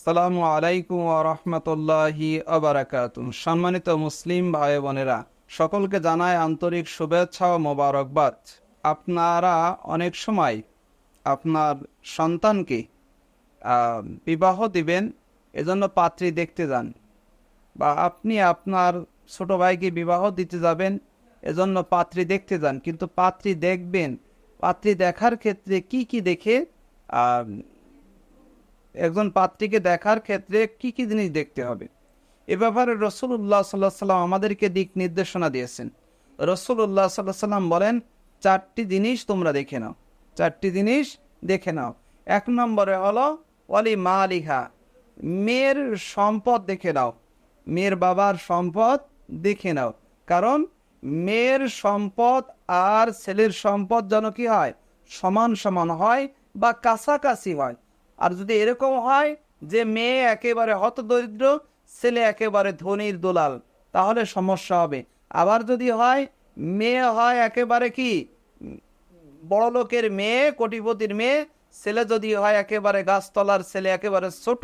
সালামু আলাইকুম রহমতুল্লাহি আবরাকাতুম সম্মানিত মুসলিম ভাই বোনেরা সকলকে জানায় আন্তরিক শুভেচ্ছা ও মোবারকবাদ। আপনারা অনেক সময় আপনার সন্তানকে বিবাহ দিবেন, এজন্য পাত্রী দেখতে যান বা আপনি আপনার ছোট ভাইকে বিবাহ দিতে যাবেন, এজন্য পাত্রী দেখতে যান। কিন্তু পাত্রী দেখবেন, পাত্রী দেখার ক্ষেত্রে কি কি দেখে একজন পাত্রীকে দেখার ক্ষেত্রে কি কি জিনিস দেখতে হবে। এ ব্যাপারে রসুল্লাহ সাল্লাহ সাল্লাম আমাদেরকে দিক নির্দেশনা দিয়েছেন। রসুল্লাহ সাল্লাহ সাল্লাম বলেন, চারটি জিনিস তোমরা দেখে নাও। চারটি জিনিস দেখে নাও। এক নম্বরে হলো অলি মালিহা মেয়ের সম্পদ দেখে নাও। মেয়ের বাবার সম্পদ দেখে নাও। কারণ, মেয়ের সম্পদ আর ছেলের সম্পদ যেন কি হয়, সমান সমান হয় বা কাছাকাছি হয়। আর যদি এরকম হয় যে মেয়ে একেবারে হতদরিদ্র, ছেলে একেবারে ধনির দোলাল, তাহলে সমস্যা হবে। আবার যদি হয়, মেয়ে হয় একেবারে কি? বড় লোকের মেয়ে, কোটিপতির মেয়ে, ছেলে যদি হয় একেবারে গাছতলার ছেলে, একেবারে ছোট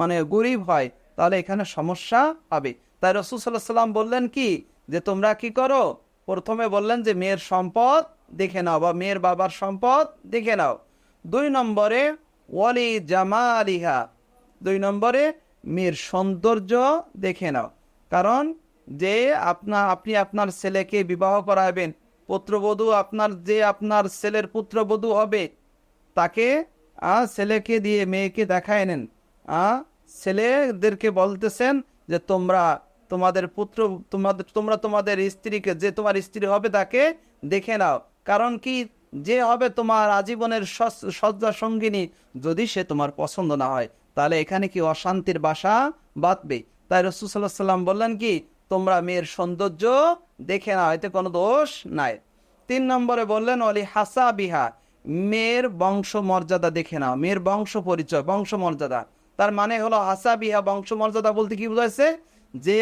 মানে গরিব হয়, তাহলে এখানে সমস্যা হবে। তাই রসুল সাল্লাহ সাল্লাম বললেন কি? যে তোমরা কি করো? প্রথমে বললেন যে মেয়ের সম্পদ দেখে নাও বা মেয়ের বাবার সম্পদ দেখে নাও। দুই নম্বরে ওয়ালি জামালিহা। দুই নম্বরে মেয়ের সৌন্দর্য দেখে নাও। কারণ যে আপনা আপনি আপনার ছেলেকে বিবাহ করাবেন পুত্রবধূ আপনার যে আপনার ছেলের পুত্রবধূ হবে তাকে আ, ছেলেকে দিয়ে মেয়েকে দেখায় নেন। আ, ছেলেদেরকে বলতেছেন যে তোমরা তোমাদের পুত্র তোমাদের তোমরা তোমাদের স্ত্রীকে যে তোমার স্ত্রী হবে তাকে দেখে নাও। কারণ কি? যে হবে তোমার আজীবনের শয্যা সঙ্গিনী, যদি সে তোমার পছন্দ না হয়, তাহলে এখানে কি অশান্তির বাসা বাঁধবে? তাই রসুল সাল্লাহ সাল্লাম বললেন কি, তোমরা মেয়ের সৌন্দর্য দেখে নাও, এতে কোনো দোষ নাই। তিন নম্বরে বললেন, অলি হাসা বিহা মেয়ের বংশ মর্যাদা দেখে নাও, মেয়ের বংশ পরিচয় বংশ মর্যাদা তার মানে হলো হাসা বিহা বংশ মর্যাদা বলতে কি বুঝাইছে? যে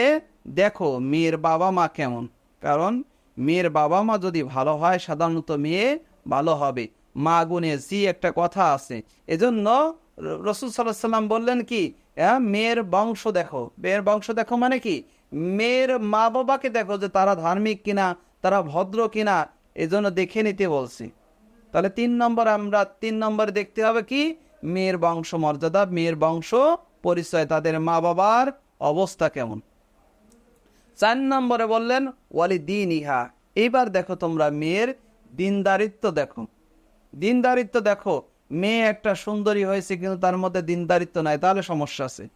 দেখো মেয়ের বাবা মা কেমন। কারণ মেয়ের বাবা মা যদি ভালো হয়, সাধারণত মেয়ে ভালো হবে। মা গুনে জি একটা কথা আছে। এজন্য রসুল সাল্লাহ সাল্লাম বললেন কি হ্যাঁ, মেয়ের বংশ দেখো। মেয়ের বংশ দেখো মানে কি? মেয়ের মা বাবাকে দেখো যে তারা ধার্মিক কিনা তারা ভদ্র কিনা এজন্য দেখে নিতে বলছি। তাহলে তিন নম্বর আমরা তিন নম্বরে দেখতে হবে কি? মেয়ের বংশ মর্যাদা মেয়ের বংশ পরিচয় তাদের মা বাবার অবস্থা কেমন? চার নম্বরে বললেন ওয়ালি দিন ইহা। এইবার দেখো তোমরা মেয়ের দিনদারিত্ব দেখো। দিনদারিত্ব দেখো, মেয়ে একটা সুন্দরী হয়েছে কিন্তু তার মধ্যে দিনদারিত্ব নাই, তাহলে সমস্যা আছে।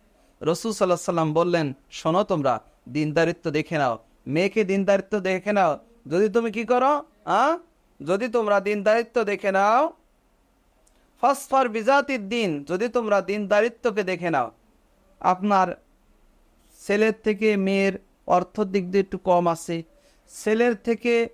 রসুল সাল্লাহ সাল্লাম বললেন, শোনো তোমরা, দিনদারিত্ব দেখে নাও। মেয়েকে দিনদারিত্ব দেখে নাও, যদি তুমি কি করো, আ? যদি তোমরা দিনদারিত্ব দেখে নাও, ফসফর বিজাতির দিন, যদি তোমরা দিনদারিত্বকে দেখে নাও, আপনার ছেলের থেকে মেয়ের অর্থর দিক দিয়ে একটু কম আছে। ছেলের থেকে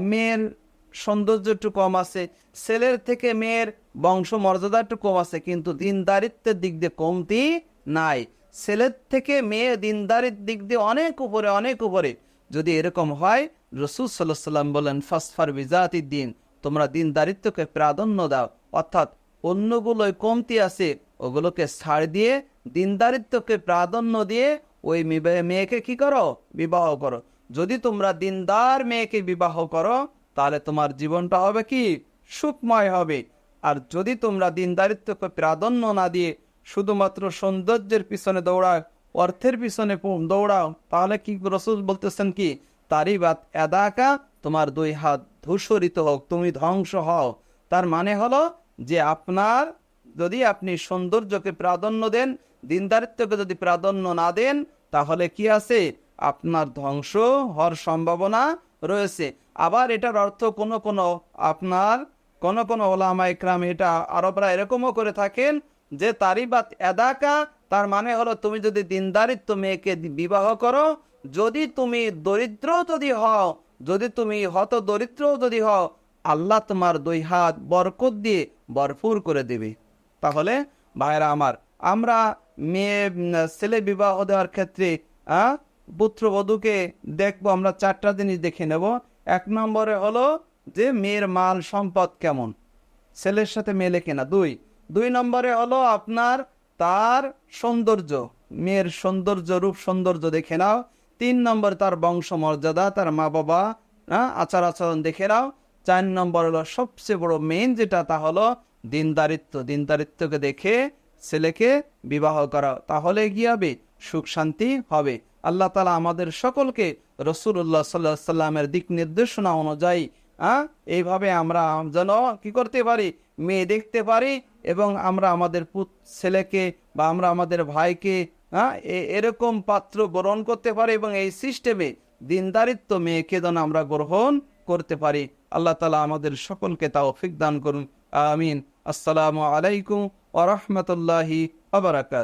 মেয়ের সৌন্দর্য একটু কম আছে, ছেলের থেকে মেয়ের বংশ মর্যাদা একটু কম আছে, কিন্তু দিনদারিত্বের দিক দিয়ে কমতি নাই। ছেলের থেকে মেয়ে দিনদারির দিক দিয়ে অনেক উপরে অনেক উপরে। যদি এরকম হয়, রসুল সাল্লাহ সাল্লাম বলেন, ফাসফার বিজাতির দিন, তোমরা দিনদারিত্বকে প্রাধান্য দাও। অর্থাৎ অন্যগুলোয় কমতি আছে, ওগুলোকে ছাড় দিয়ে, দিনদারিত্বকে প্রাধান্য দিয়ে ওই মেয়ে- মেয়েকে কি করো? বিবাহ করো। যদি তোমরা দিনদার মেয়েকে বিবাহ করো তাহলে তোমার জীবনটা হবে কি? সুখময় হবে। আর যদি তোমরা দিনদারিত্বকে প্রাধান্য না দিয়ে শুধুমাত্র সৌন্দর্যের পিছনে দৌড়াও অর্থের পিছনে দৌড়াও, তাহলে কি রসুল বলতেছেন কি? তারই বাদ এদাকা, তোমার দুই হাত ধূসরিত হোক, তুমি ধ্বংস হও। তার মানে হলো যে আপনার, যদি আপনি সৌন্দর্যকে প্রাধান্য দেন, দিনদারিত্বকে যদি প্রাধান্য না দেন, তাহলে কি আছে? আপনার ধ্বংস হওয়ার সম্ভাবনা রয়েছে। আবার এটার অর্থ কোনো কোনো আপনার, কোন কোন ওলামা ইকরাম এটা আরবরা এরকমও করে থাকেন যে তারিবাত এদাকা তার মানে হলো তুমি যদি দিনদারিত্ব মেয়েকে বিবাহ করো, যদি তুমি দরিদ্র যদি হও, যদি তুমি হত দরিদ্র যদি হও, আল্লাহ তোমার দুই হাত বরকত দিয়ে ভরপুর করে দেবে। তাহলে ভাইরা আমার, আমরা মেয়ে ছেলে বিবাহ দেওয়ার ক্ষেত্রে পুত্রবধূকে দেখব আমরা চারটা জিনিস দেখে নেব। এক নম্বরে হলো যে মেয়ের মাল সম্পদ কেমন? ছেলের সাথে মেলে কিনা দুই। দুই নম্বরে হলো আপনার তার সৌন্দর্য। মেয়ের সৌন্দর্য রূপ সৌন্দর্য দেখে নাও। তিন নম্বর তার বংশ মর্যাদা তার মা বাবা হ্যাঁ, আচার আচরণ দেখে নাও। চার নম্বর হলো সবচেয়ে বড় মেন যেটা তা হলো দিনদারিত্ব। দিনদারিত্বকে দেখে ছেলেকে বিবাহ করা তাহলে কি হবে? সুখ শান্তি হবে। আল্লাহ তালা আমাদের সকলকে রসুল্লাহ সাল্লাহ সাল্লামের দিক নির্দেশনা অনুযায়ী হ্যাঁ এইভাবে আমরা যেন কি করতে পারি, মেয়ে দেখতে পারি এবং আমরা আমাদের পুত ছেলেকে বা আমরা আমাদের ভাইকে হ্যাঁ এরকম পাত্র গ্রহণ করতে পারি এবং এই সিস্টেমে দিনদারিত্ব মেয়েকে যেন আমরা গ্রহণ করতে পারি। আল্লাহ তালা আমাদের সকলকে তাও দান করুন। আমিন। আসসালামু আলাইকুম ওরহমতুল্লাহি আবরাকাত